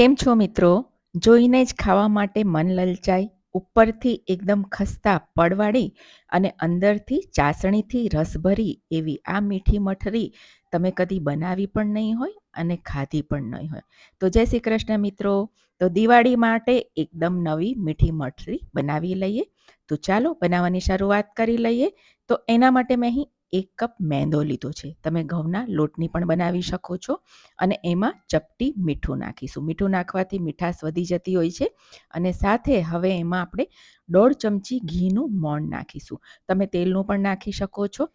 કેમ છો મિત્રો? જોઈને જ ખાવા માટે મન લલચાય, ઉપરથી એકદમ ખસ્તા પડવાળી અને અંદરથી ચાસણીથી રસભરી એવી આ મીઠી મઠરી તમે કદી બનાવી પણ નહીં હોય અને ખાધી પણ નહીં હોય. તો જય શ્રી કૃષ્ણ મિત્રો. તો દિવાળી માટે એકદમ નવી મીઠી મઠરી બનાવી લઈએ. તો ચાલો બનાવવાની શરૂઆત કરી લઈએ. તો એના માટે મેં અહીં એક કપ મેંદો લીધો છે. તમે ઘઉંના લોટની પણ બનાવી શકો છો અને એમાં ચપટી મીઠું નાખીશું. મીઠું નાખવાથી મીઠાશ વધી જતી હોય છે અને સાથે હવે એમાં આપણે દોઢ ચમચી ઘીનું મોણ નાખીશું. તમે તેલનું પણ નાખી શકો છો.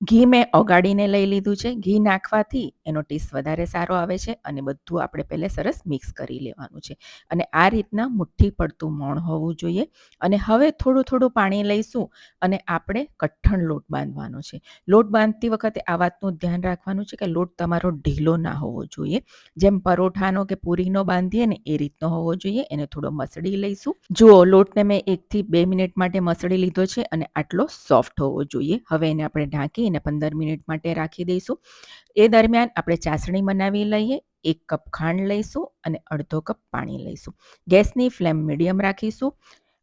ઘી મેં ઓગાળીને લઈ લીધું છે. ઘી નાખવાથી એનો ટેસ્ટ વધારે સારો આવે છે અને બધું આપણે પહેલાં સરસ મિક્સ કરી લેવાનું છે. અને આ રીતના મુઠ્ઠી પડતું મોણ હોવું જોઈએ અને હવે થોડું થોડું પાણી લઈશું અને આપણે કઠણ લોટ બાંધવાનો છે. લોટ બાંધતી વખતે આ વાતનું ધ્યાન રાખવાનું છે કે લોટ તમારો ઢીલો ના હોવો જોઈએ. જેમ પરોઠાનો કે પૂરીનો બાંધીએ ને એ રીતનો હોવો જોઈએ. એને થોડો મસળી લઈશું. જુઓ, લોટને મેં એકથી બે મિનિટ માટે મસળી લીધો છે અને આટલો સોફ્ટ હોવો જોઈએ. હવે એને આપણે ઢાંકી અને પંદર મિનિટ માટે રાખી દઈશું. એ દરમિયાન આપણે ચાસણી બનાવી લઈએ, એક કપ ખાંડ લઈશું અને અડધો કપ પાણી લઈશું. ગેસની ફ્લેમ મીડિયમ રાખીશું.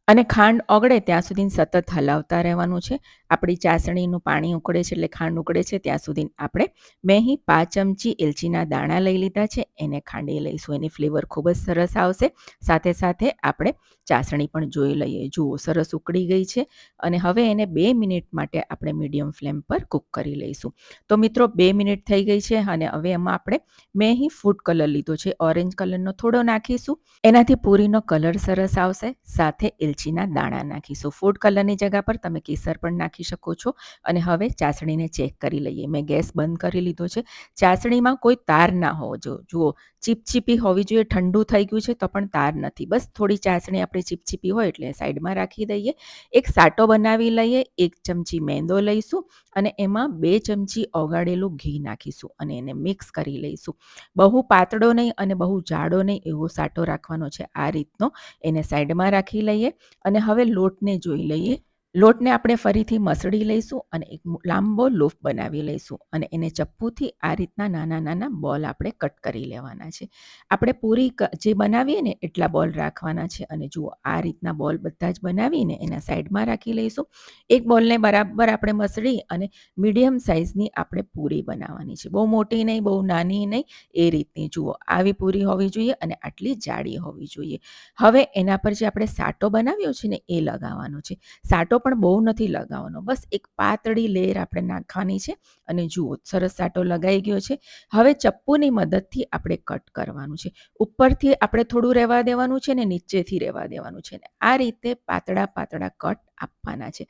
અને ખાંડ ઓગળે ત્યાં સુધી સતત હલાવતા રહેવાનું છે. આપણી ચાસણીનું પાણી ઉકળે છે એટલે ખાંડ ઉકળે છે. ત્યાં સુધી આપણે મેં અહીં પાંચ ચમચી એલચીના દાણા લઈ લીધા છે. એને ખાંડી લઈશું. એની ફ્લેવર ખૂબ જ સરસ આવશે. સાથે સાથે આપણે ચાસણી પણ જોઈ લઈએ. જુઓ, સરસ ઉકળી ગઈ છે. અને હવે એને બે મિનિટ માટે આપણે મીડિયમ ફ્લેમ પર કૂક કરી લઈશું. તો મિત્રો, બે મિનિટ થઈ ગઈ છે અને હવે એમાં આપણે મેં અહીં ફૂડ કલર લીધો છે. ઓરેન્જ કલરનો થોડો નાખીશું. એનાથી પૂરીનો કલર સરસ આવશે. સાથે એલચીના દાણા નાખીશું. ફૂડ કલરની જગ્યા પર તમે કેસર પણ નાખી શકો છો. અને હવે ચાસણીને ચેક કરી લઈએ. મેં ગેસ બંધ કરી લીધો છે. ચાસણીમાં કોઈ તાર ના હોવો જો, જુઓ, ચીપચીપી હોવી જોઈએ, ઠંડુ થઈ ગયું છે તો પણ તાર નથી. બસ થોડી ચાસણી આપણી ચીપચીપી હોય એટલે સાઈડમાં રાખી દઈએ. એક સાટો બનાવી લઈએ, એક ચમચી મેંદો લઈશું અને એમાં બે ચમચી ઓગાળેલું ઘી નાખીશું અને એને મિક્સ કરી લઈશું. બહુ પાતળો નહીં અને બહુ જાડો નહીં એવો સાટો રાખવાનો છે આ રીતનો. એને સાઈડમાં રાખી લઈએ. અને હવે લોટને જોઈ લઈએ. લોટને આપણે ફરીથી મસળી લઈશું અને એક લાંબો લોફ બનાવી લઈશું અને એને ચપ્પુથી આ રીતના નાના નાના બોલ આપણે કટ કરી લેવાના છે. આપણે પૂરી જે બનાવીએ ને એટલા બોલ રાખવાના છે અને જુઓ આ રીતના બોલ બધા જ બનાવીને એના સાઈડમાં રાખી લઈશું. એક બોલને બરાબર આપણે મસળી અને મીડિયમ સાઇઝની આપણે પૂરી બનાવવાની છે. બહુ મોટી નહીં, બહુ નાની નહીં, એ રીતની જુઓ. આવી પૂરી હોવી જોઈએ અને આટલી જાડી હોવી જોઈએ. હવે એના પર જે આપણે સાટો બનાવ્યો છે ને એ લગાવવાનો છે. સાટો પણ બહુ નથી લગાવવાનો. બસ એક પાતળી લેયર આપણે નાખવાની છે અને જુઓ, સરસ સાટો લગાઈ ગયો છે. હવે ચપ્પુની મદદથી આપણે કટ કરવાનું છે. ઉપરથી આપણે થોડું રહેવા દેવાનું છે ને નીચેથી રહેવા દેવાનું છે ને. આ રીતે પાતળા પાતળા કટ આપવાના છે.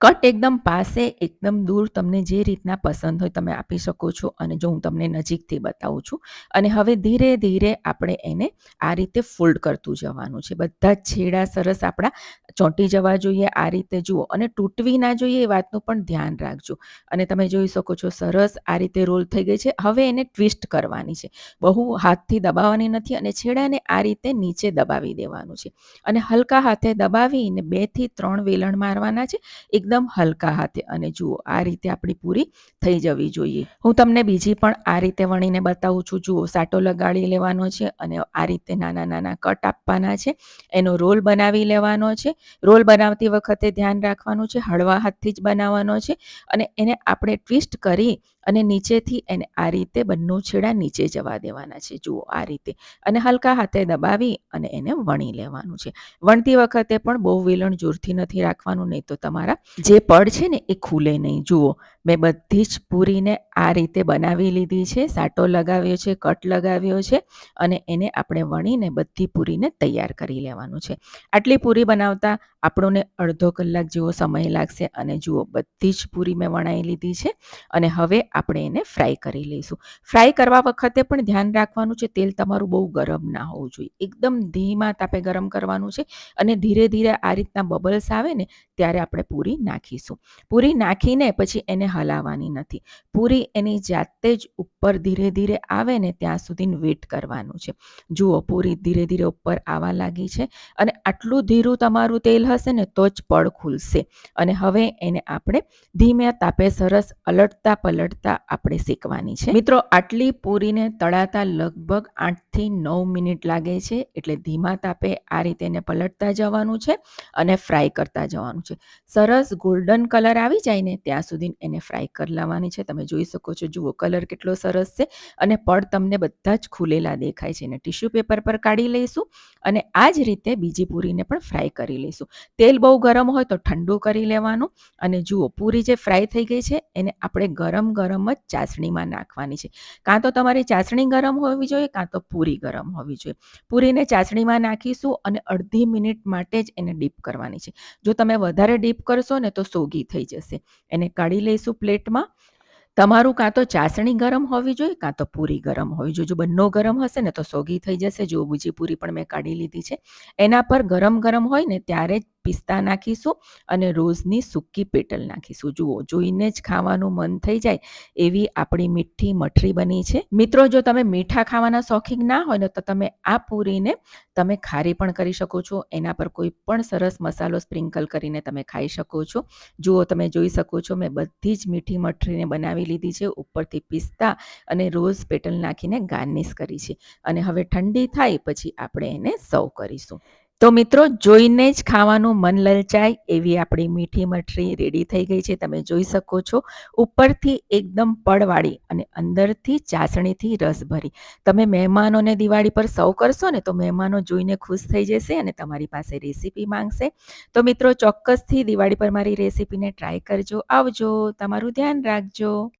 કટ એકદમ પાસે, એકદમ દૂર તમને જે રીતના પસંદ હોય તમે આપી શકો છો અને જો હું તમને નજીકથી બતાવું છું. અને હવે ધીરે ધીરે આપણે એને આ રીતે ફોલ્ડ કરતું જવાનું છે. બધા છેડા સરસ આપણા ચોંટી જવા જોઈએ આ રીતે જુઓ અને તૂટવી ના જોઈએ એ વાતનું પણ ધ્યાન રાખજો. અને તમે જોઈ શકો છો સરસ આ રીતે રોલ થઈ ગઈ છે. હવે એને ટ્વિસ્ટ કરવાની છે. બહુ હાથથી દબાવવાની નથી અને છેડાને આ રીતે નીચે દબાવી દેવાનું છે. અને હલકા હાથે દબાવીને બેથી ત્રણ વેલણ મારવાના છે, એકદમ હલકા હાથે. અને જુઓ, આ રીતે આપણી પૂરી થઈ જવી જોઈએ. હું તમને બીજી પણ આ રીતે વણીને બતાવું છું. જુઓ, સાટો લગાડી લેવાનો છે અને આ રીતે નાના નાના કટ આપવાના છે. એનો રોલ બનાવી લેવાનો છે. રોલ બનાવતી વખતે ધ્યાન રાખવાનું છે, હળવા હાથથી જ બનાવવાનો છે અને એને આપણે ટ્વિસ્ટ કરી અને નીચેથી એને આ રીતે બંને છેડા નીચે જવા દેવાના છે. જુઓ, આ રીતે. અને હલકા હાથે દબાવી અને એને વણી લેવાનું છે. વણતી વખતે પણ બહુ વેલણ જોરથી નથી રાખવાનું નહીં તો તમારા જે પડ છે ને એ ખુલે નહીં. જુઓ, મેં બધી જ પૂરીને આ રીતે બનાવી લીધી છે, સાટો લગાવ્યો છે, કટ લગાવ્યો છે અને એને આપણે વણીને બધી પૂરીને તૈયાર કરી લેવાનું છે. આટલી પૂરી બનાવતા આપણને અડધો કલાક જેવો સમય લાગશે અને જુઓ, બધી જ પૂરી મેં વણાઈ લીધી છે અને હવે આપણે એને ફ્રાય કરી લઈશું. ફ્રાય કરવા વખતે પણ ધ્યાન રાખવાનું છે, તેલ તમારું બહુ ગરમ ના હોવું જોઈએ. એકદમ ધીમા તાપે ગરમ કરવાનું છે અને ધીરે ધીરે આ રીતના બબલ્સ આવે ને, ત્યારે આપણે પૂરી નાખીશું. પૂરી નાખીને પછી એને હલાવવાની નથી. પૂરી એની જાતે જ ઉપર ધીરે ધીરે આવે ને, ત્યાં સુધી વેટ કરવાનું છે. જુઓ, પૂરી ધીરે ધીરે ઉપર આવવા લાગી છે અને આટલું ધીરું તમારું તેલ હશે ને તો જ પડ ખુલશે. અને હવે એને આપણે ધીમે તાપે સરસ અલટતા પલટતા આપણે શેકવાની છે. મિત્રો, આટલી પૂરીને તળાતા લગભગ આઠથી નવ મિનિટ લાગે છે, એટલે ધીમા તાપે આ રીતે એને પલટતા જવાનું છે અને ફ્રાય કરતા જવાનું છે. સરસ ગોલ્ડન કલર આવી જાય ને, ત્યાં સુધી એને ફ્રાય કરી લાવવાની છે. તમે જોઈ શકો છો, જુઓ કલર કેટલો સરસ છે અને પડ તમને બધા જ ખુલેલા દેખાય છે. એને ટિશ્યુ પેપર પર કાઢી લઈશું અને આ જ રીતે બીજી પૂરીને પણ ફ્રાય કરી લઈશું. તેલ બહુ ગરમ હોય તો ઠંડુ કરી લેવાનું. અને જુઓ, પૂરી જે ફ્રાય થઈ ગઈ છે, એને આપણે ગરમ ગરમ જ ચાસણીમાં નાખવાની છે. કાં તો તમારી ચાસણી ગરમ હોવી જોઈએ, કાં તો પૂરી ગરમ હોવી જોઈએ. પૂરીને ચાસણીમાં નાખીશું અને અડધી મિનિટ માટે જ એને ડીપ કરવાની છે. જો તમે વધારે ડીપ કરશો ને તો સોગી થઈ જશે. એને કાઢી લઈશું પ્લેટમાં. તમારું કાં તો ચાસણી ગરમ હોવી જોઈએ, કાં તો પૂરી ગરમ હોવી જોઈએ. જો બંને ગરમ હશે ને તો સોગી થઈ જશે. જો બીજી પૂરી પણ મેં કાઢી લીધી છે. એના પર ગરમ ગરમ હોય ને ત્યારે જ પિસ્તા નાખીશું અને રોઝની સૂકી પેટલ નાખીશું. જુઓ, જોઈને જ ખાવાનું મન થઈ જાય એવી આપણી મીઠી મઠરી બની છે. મિત્રો, જો તમે મીઠા ખાવાના શોખીન ના હોય ને, તો તમે આ પૂરીને તમે ખારી પણ કરી શકો છો. એના પર કોઈ પણ સરસ મસાલો સ્પ્રિંકલ કરીને તમે ખાઈ શકો છો. જુઓ, તમે જોઈ શકો છો, મેં બધી જ મીઠી મઠરીને બનાવી લીધી છે. ઉપરથી પિસ્તા અને રોઝ પેટલ નાખીને ગાર્નિશ કરી છે. અને હવે ઠંડી થાય, પછી આપણે એને સર્વ કરીશું. તો મિત્રો, જોઈને જ ખાવાનું મન લલચાય એવી આપણી મીઠી મઠરી રેડી થઈ ગઈ છે. તમે જોઈ શકો છો, ઉપરથી એકદમ પડવાળી અને અંદરથી ચાસણીથી રસ ભરી તમે મહેમાનોને દિવાળી પર સૌ કરશો ને, તો મહેમાનો જોઈને ખુશ થઈ જશે અને તમારી પાસે રેસીપી માંગશે. તો મિત્રો, ચોક્કસથી દિવાળી પર મારી રેસીપીને ટ્રાય કરજો. આવજો, તમારું ધ્યાન રાખજો.